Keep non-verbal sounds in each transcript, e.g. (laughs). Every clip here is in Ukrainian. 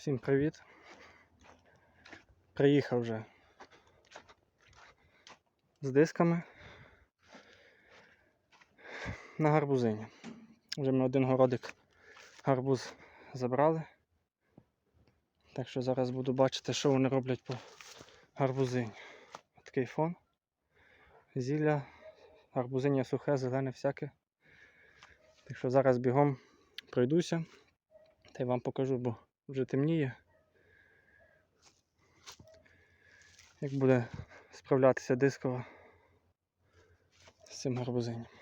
Всім привіт. Приїхав вже з дисками на гарбузині. Вже ми один городик гарбуз забрали. Так що зараз буду бачити, що вони роблять по гарбузині. Такий фон. Зілля, гарбузиння сухе, зелене всяке. Так що зараз бігом пройдуся та й вам покажу, бо вже темніє. Як буде справлятися дискова з цим гарбузинням.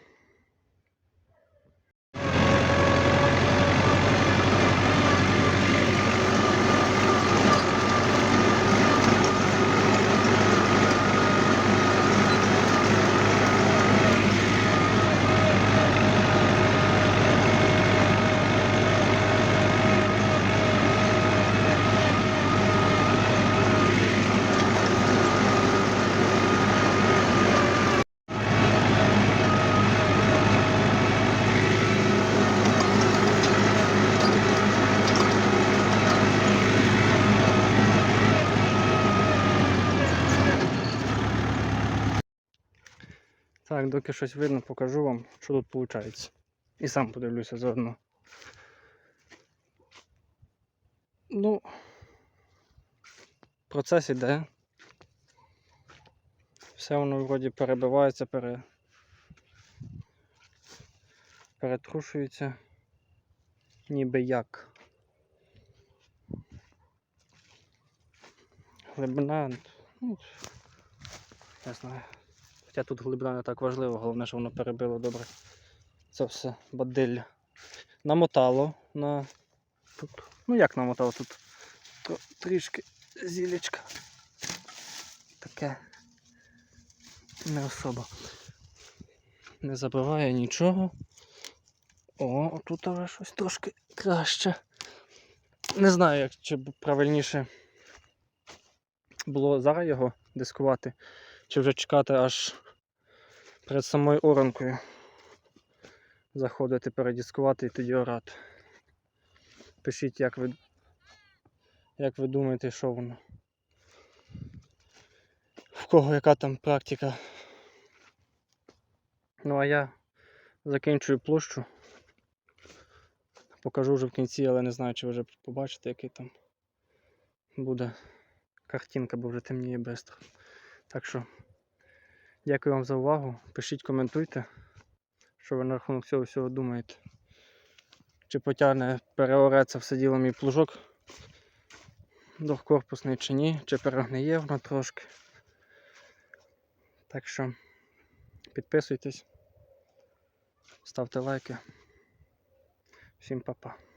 Так, доки щось видно, покажу вам, що тут виходить. І сам подивлюся заодно. Ну, процес іде. Все воно вроді перебивається, пере... перетрушується. Ніби як. Глибина, ну, не знаю. Хоча тут глибина не так важлива, головне, що воно перебило добре. Це все бадилля. Намотало на. Тут. Ну як намотало тут? Трішки зілечка. Таке. Не особо. Не забиває нічого. О, тут вже щось трошки краще. Не знаю, як чи правильніше було зараз його дискувати, чи вже чекати аж перед самою оранкою заходити, передіскувати і тоді орати. Пишіть, як ви, як ви думаєте, що воно. В кого яка там практика. Ну а я закінчую площу. Покажу вже в кінці, але не знаю, чи ви вже побачите, який там буде картинка, бо вже темніє швидко. Так що дякую вам за увагу. Пишіть, коментуйте, що ви на рахунок цього всього думаєте. Чи потягне переореться все діло мій плужок двохкорпусний чи ні, чи перегниє воно трошки. Так що підписуйтесь, ставте лайки. Всім па-па.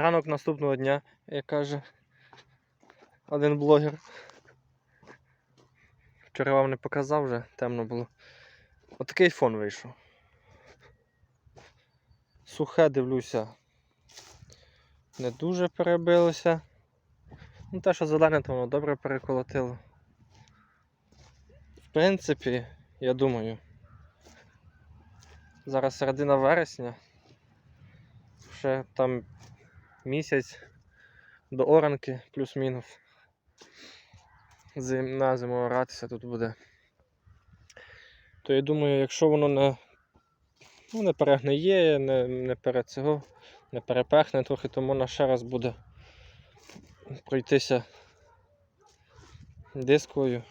Ранок наступного дня, як каже один блогер. Вчора вам не показав вже, темно було. Отакий фон вийшов. Сухе дивлюся. Не дуже перебилося. Ну те, що зелене, то воно добре переколотило. В принципі, я думаю, зараз середина вересня. Ще там місяць до оранки плюс-мінус. Зим, на зиму оратися тут буде. То я думаю, якщо воно не, ну, не перегниє, не, не пере цього, не перепехне трохи, то можна ще раз буде пройтися дискою.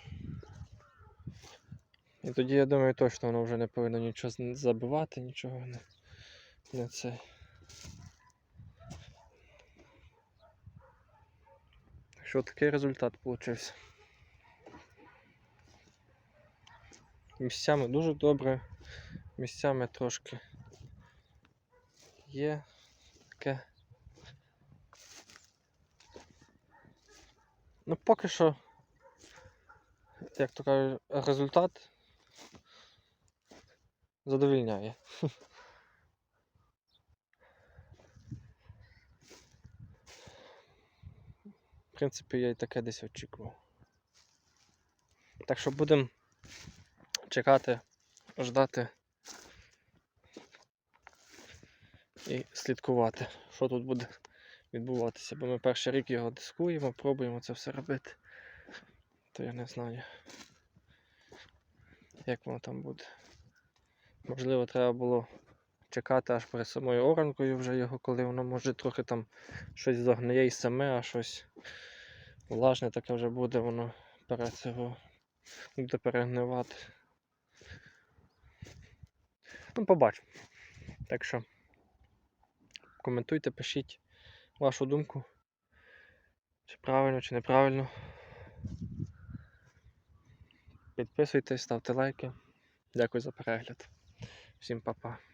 І тоді я думаю точно воно вже не повинно нічого забивати, нічого не, не це. Що такий результат вийшов. Місцями дуже добре, місцями трошки є таке. Ну поки що, як то кажуть, результат задовільняє. (laughs) принципі, я і таке десь очікував. Так що будемо чекати, ждати і слідкувати, що тут буде відбуватися. Бо ми перший рік його дискуємо, пробуємо це все робити. То я не знаю, як воно там буде. Можливо, треба було чекати аж перед самою оранкою вже його, коли воно може трохи там щось загниє і саме, а щось влажне таке вже буде, воно перед цього буде перегнивати. Ну, побачимо. Так що коментуйте, пишіть вашу думку. Чи правильно, чи неправильно. Підписуйтесь, ставте лайки. Дякую за перегляд. Всім па-па.